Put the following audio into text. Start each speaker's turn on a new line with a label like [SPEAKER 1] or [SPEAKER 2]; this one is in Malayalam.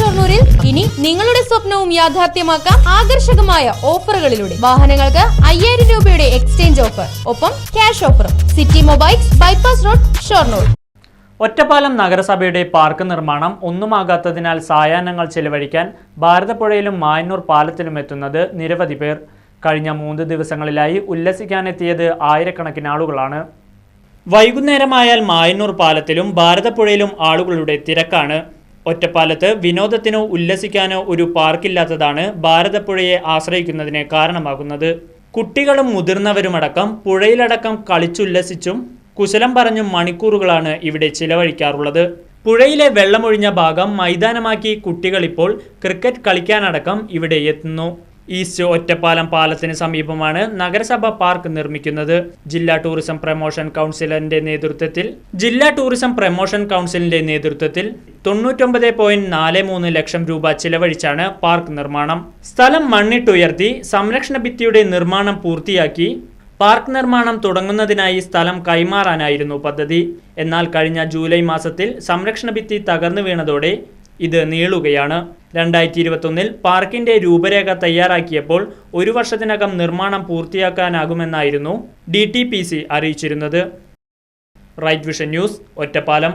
[SPEAKER 1] ഷൊർണൂരിൽ ഇനി നിങ്ങളുടെ സ്വപ്നവും യാഥാർത്ഥ്യമാക്കാം ആകർഷകമായ ഓഫറുകളിലൂടെ. വാഹനങ്ങൾക്ക് അയ്യായിരം രൂപയുടെ എക്സ്ചേഞ്ച് ഓഫർ ഒപ്പം ക്യാഷ് ഓഫറും. City mobiles bypass road Shoranur.
[SPEAKER 2] Ottapalam നഗരസഭയുടെ പാർക്ക് നിർമ്മാണം ഒന്നുമാകാത്തതിനാൽ സായാഹ്നങ്ങൾ ചെലവഴിക്കാൻ ഭാരതപ്പുഴയിലും മായന്നൂർ പാലത്തിലും എത്തുന്നത് നിരവധി പേർ. കഴിഞ്ഞ മൂന്ന് ദിവസങ്ങളിലായി ഉല്ലസിക്കാനെത്തിയത് ആയിരക്കണക്കിന് ആളുകളാണ്. വൈകുന്നേരമായാൽ മായന്നൂർ പാലത്തിലും ഭാരതപ്പുഴയിലും ആളുകളുടെ തിരക്കാണ്. ഒറ്റപ്പാലത്ത് വിനോദത്തിനോ ഉല്ലസിക്കാനോ ഒരു പാർക്കില്ലാത്തതാണ് ഭാരതപ്പുഴയെ ആശ്രയിക്കുന്നതിന് കാരണമാകുന്നത്. കുട്ടികളും മുതിർന്നവരുമടക്കം പുഴയിലടക്കം കളിച്ചുല്ലസിച്ചും കുശലം പറഞ്ഞും മണിക്കൂറുകളാണ് ഇവിടെ ചിലവഴിക്കാറുള്ളത്. പുഴയിലെ വെള്ളമൊഴിഞ്ഞ ഭാഗം മൈതാനമാക്കി കുട്ടികളിപ്പോൾ ക്രിക്കറ്റ് കളിക്കാനടക്കം ഇവിടെ എത്തുന്നു. ഈസ്റ്റ് ഒറ്റപ്പാലം പാലത്തിന് സമീപമാണ് നഗരസഭ പാർക്ക് നിർമ്മിക്കുന്നത്. ജില്ലാ ടൂറിസം പ്രമോഷൻ കൗൺസിലിന്റെ നേതൃത്വത്തിൽ ജില്ലാ ടൂറിസം പ്രമോഷൻ കൗൺസിലിന്റെ നേതൃത്വത്തിൽ തൊണ്ണൂറ്റൊമ്പത് പോയിന്റ് നാല് മൂന്ന് ലക്ഷം രൂപ ചിലവഴിച്ചാണ് പാർക്ക് നിർമ്മാണം. സ്ഥലം മണ്ണിട്ടുയർത്തി സംരക്ഷണ ഭിത്തിയുടെ നിർമ്മാണം പൂർത്തിയാക്കി പാർക്ക് നിർമ്മാണം തുടങ്ങുന്നതിനായി സ്ഥലം കൈമാറാനായിരുന്നു പദ്ധതി. എന്നാൽ കഴിഞ്ഞ ജൂലൈ മാസത്തിൽ സംരക്ഷണ ഭിത്തി തകർന്നു വീണതോടെ ഇത് നീളുകയാണ്. രണ്ടായിരത്തി ഇരുപത്തൊന്നിൽ പാർക്കിന്റെ രൂപരേഖ തയ്യാറാക്കിയപ്പോൾ ഒരു വർഷത്തിനകം നിർമ്മാണം പൂർത്തിയാക്കാനാകുമെന്നായിരുന്നു ഡി അറിയിച്ചിരുന്നത്. Right vision news Ottapalam.